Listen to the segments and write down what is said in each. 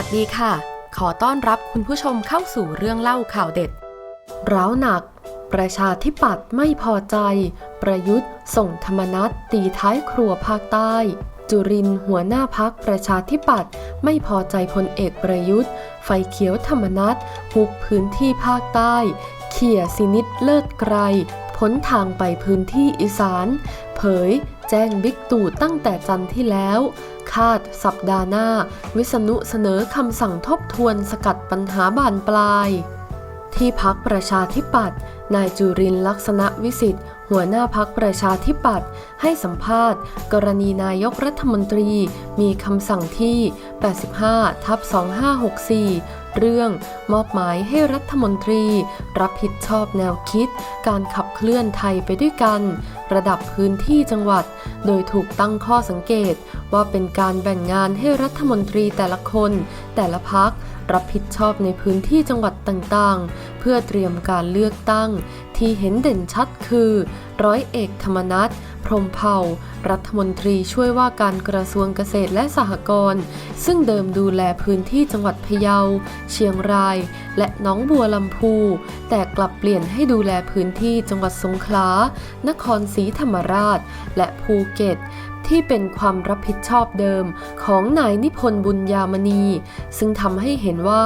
วัสดีค่ะ ขอต้อนรับคุณผู้ชมเข้าสู่เรื่องเล่าข่าวเด็ด ร้าวหนัก ประชาธิปัตย์ไม่พอใจ ประยุทธ์ส่งธรรมนัตตีท้ายครัวภาคใต้ จุรินหัวหน้าพักประชาธิปัตย์ไม่พอใจพลเอกประยุทธ์ ไฟเขียวธรรมนัตหุบพื้นที่ภาคใต้ เขี่ยสินิดเลิศไกร พ้นทางไปพื้นที่อีสาน เผย แจ้งบิ๊กตู่ตั้งแต่จันทร์ที่แล้ว คาดสัปดาห์หน้า วิษณุเสนอคำสั่งทบทวนสกัดปัญหาบานปลาย ที่พักประชาธิปัตย์นายจุรินทร์ลักษณะวิสิทธิ์ หัวหน้าพักประชาธิปัตย์ให้สัมภาษณ์ กรณีนายกรัฐมนตรีมีคำสั่งที่ 85 ทับ 2564 เรื่องมอบหมายให้รัฐมนตรี รับผิดชอบแนวคิด การขับเคลื่อนไทยไปด้วยกัน ระดับพื้นที่จังหวัด โดยถูกตั้งข้อสังเกตว่าเป็นการแบ่งงานให้รัฐมนตรีแต่ละคน แต่ละพักรับผิดชอบในพื้นที่จังหวัดต่างๆ เพื่อเตรียมการเลือกตั้ง ที่เห็นเด่นชัดคือ ร้อยเอกธรรมนัฐ พรมเผ่า รัฐมนตรีช่วยว่าการกระทรวงเกษตรและสหกรณ์ซึ่งเดิมดูแลพื้นที่จังหวัดพะเยา เชียงราย และน้องบัวลำพู แต่กลับเปลี่ยนให้ดูแลพื้นที่จังหวัดสงขลา นครศรีธรรมราช และภูเก็ตที่เป็นความรับผิดชอบเดิมของนายนิพนธ์บุญญามณี ซึ่งทำให้เห็นว่า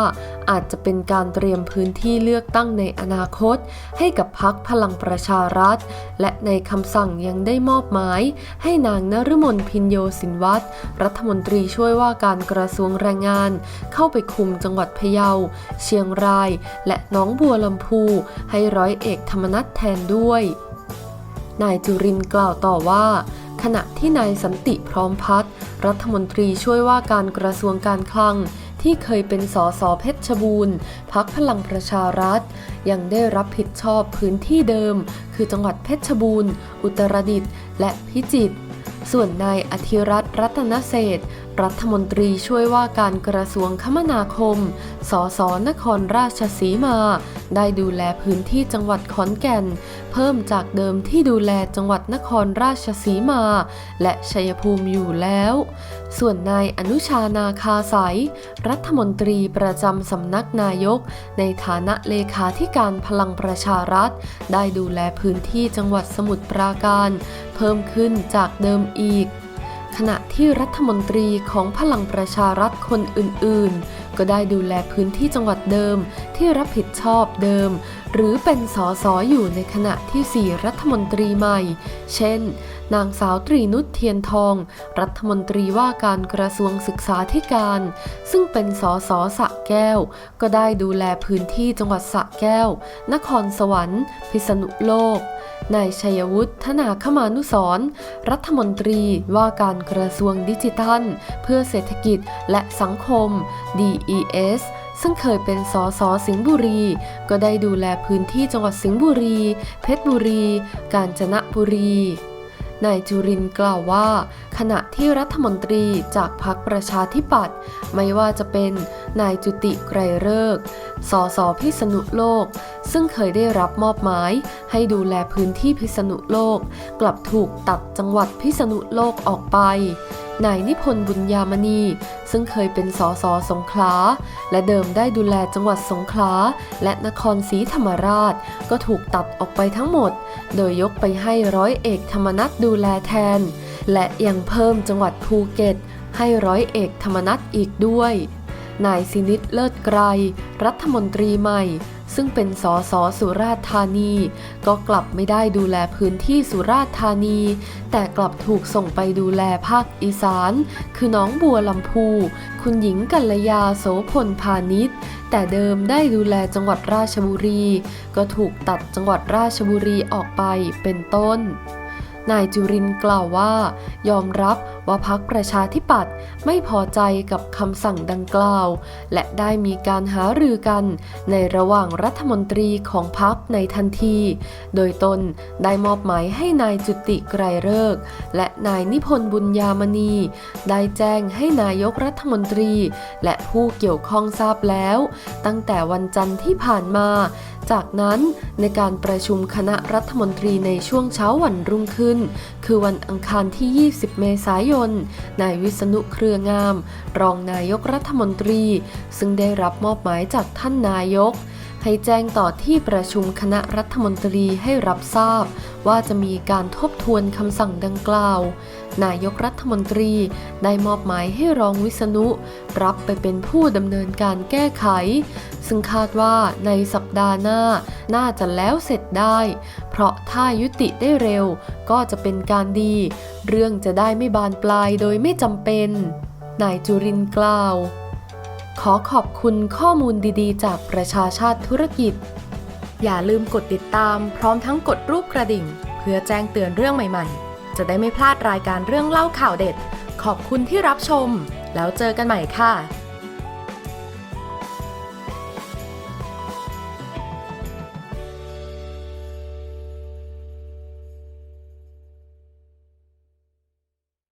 อาจจะเป็นการเตรียมพื้นที่เลือกตั้งในอนาคต ให้กับพักพลังประชารัฐ และในคำสั่งยังได้มอบหมาย ให้นางนฤมลพินโยสินวัตรรัฐมนตรีช่วยว่าการกระทรวงแรงงาน เข้าไปคุมจังหวัดพะเยา เชียงราย และน้องบัวลำพู ให้ร้อยเอกธรรมนัฐแทนด้วย นายจุรินกล่าวต่อว่าขณะที่นายสันติพร้อมพัฒรัฐมนตรีช่วยว่าการกระทรวงการคลัง ที่เคยเป็นสสเพชรบูรณ์พักพลังประชารัฐ ยังได้รับผิดชอบพื้นที่เดิม คือจังหวัดเพชรบูรณ์ อุตรดิตถ์และพิจิตรส่วนนายอธิรัตน์รัตนเศษ รัฐมนตรีช่วยว่าการกระทรวงคมนาคม สสนครราชสีมา ได้ดูแลพื้นที่จังหวัดขอนแก่น เพิ่มจากเดิมที่ดูแลจังหวัดนครราชสีมา และชัยภูมิอยู่แล้ว ส่วนนายอนุชานาคาสายรัฐมนตรีประจำสำนักนายก ในฐานะเลขาธิการพลังประชารัฐ ได้ดูแลพื้นที่จังหวัดสมุทรปราการ เพิ่มขึ้นจากเดิมอีก ขณะที่รัฐมนตรีของพลังประชารัฐคนอื่นๆ ก็ได้ดูแลพื้นที่จังหวัดเดิม ที่รับผิดชอบเดิม หรือเป็นสอสออยู่ในขณะที่ 4 รัฐมนตรีใหม่ เช่น นางสาวตรีนุชเทียนทอง รัฐมนตรีว่าการกระทรวงศึกษาธิการ ซึ่งเป็นสอสอสะแก้ว ก็ได้ดูแลพื้นที่จังหวัดสะแก้ว นครสวรรค์ พิษณุโลกนายชัยวุฒิธนาคมานุสรรัฐมนตรีว่าการกระทรวงดิจิทัล เพื่อเศรษฐกิจและสังคม DES ซึ่งเคยเป็นสสสิงห์บุรี ก็ได้ดูแลพื้นที่จังหวัดสิงห์บุรี เพชรบุรี กาญจนบุรีนายจุรินกล่าวว่า ขณะที่รัฐมนตรีจากพรรคประชาธิปัตย์ไม่ว่าจะเป็นนายจุติไกรเลิกสสพิษณุโลก ซึ่งเคยได้รับมอบหมายให้ดูแลพื้นที่พิษณุโลก กลับถูกตัดจังหวัดพิษณุโลกออกไป นายนิพนธ์บุญญามณี ซึ่งเคยเป็นสสสงขลา และเดิมได้ดูแลจังหวัดสงขลา และนครศรีธรรมราช ก็ถูกตัดออกไปทั้งหมด โดยยกไปให้ร้อยเอกธรรมนัฐดูแลแทน และยังเพิ่มจังหวัดภูเก็ต ให้ร้อยเอกธรรมนัฐอีกด้วยนายสินิดเลิศไกร รัฐมนตรีใหม่ ซึ่งเป็นสสสุราษฎร์ธานี ก็กลับไม่ได้ดูแลพื้นที่สุราษฎร์ธานี แต่กลับถูกส่งไปดูแลภาคอีสาน คือน้องบัวลำพู คุณหญิงกัลยาโสพลพาณิชย์แต่เดิมได้ดูแลจังหวัดราชบุรี ก็ถูกตัดจังหวัดราชบุรีออกไปเป็นต้น นายจุรินกล่าวว่า ยอมรับว่าพักประชาธิปัตย์ไม่พอใจกับคำสั่งดังกล่าว และได้มีการหารือกันในระหว่างรัฐมนตรีของพักในทันที โดยตนได้มอบหมายให้นายจุติไกรเลิกและนายนิพนธ์บุญญามณี ได้แจ้งให้นายกรัฐมนตรี และผู้เกี่ยวข้องทราบแล้ว ตั้งแต่วันจันทร์ที่ผ่านมาจากนั้นในการประชุมคณะรัฐมนตรีในช่วงเช้าวันรุ่งขึ้น คือวันอังคารที่ 20 เมษายน นายวิษณุเครืองาม รองนายกรัฐมนตรี ซึ่งได้รับมอบหมายจากท่านนายก ให้แจ้งต่อที่ประชุมคณะรัฐมนตรีให้รับทราบ ว่าจะมีการทบทวนคำสั่งดังกล่าว นายกรัฐมนตรีได้มอบหมายให้รองวิษณุ รับไปเป็นผู้ดำเนินการแก้ไข ซึ่งคาดว่าในสัปดาห์หน้าน่าจะแล้วเสร็จได้ เพราะถ้ายุติได้เร็วก็จะเป็นการดี เรื่องจะได้ไม่บานปลายโดยไม่จำเป็น นายจุรินกล่าว ขอขอบคุณข้อมูลดีๆ จากประชาชาติธุรกิจ อย่าลืมกดติดตามพร้อมทั้งกดรูปกระดิ่ง เพื่อแจ้งเตือนเรื่องใหม่ๆ จะได้ไม่พลาดรายการเรื่องเล่าข่าวเด็ด ขอบคุณที่รับชม แล้วเจอกันใหม่ค่ะ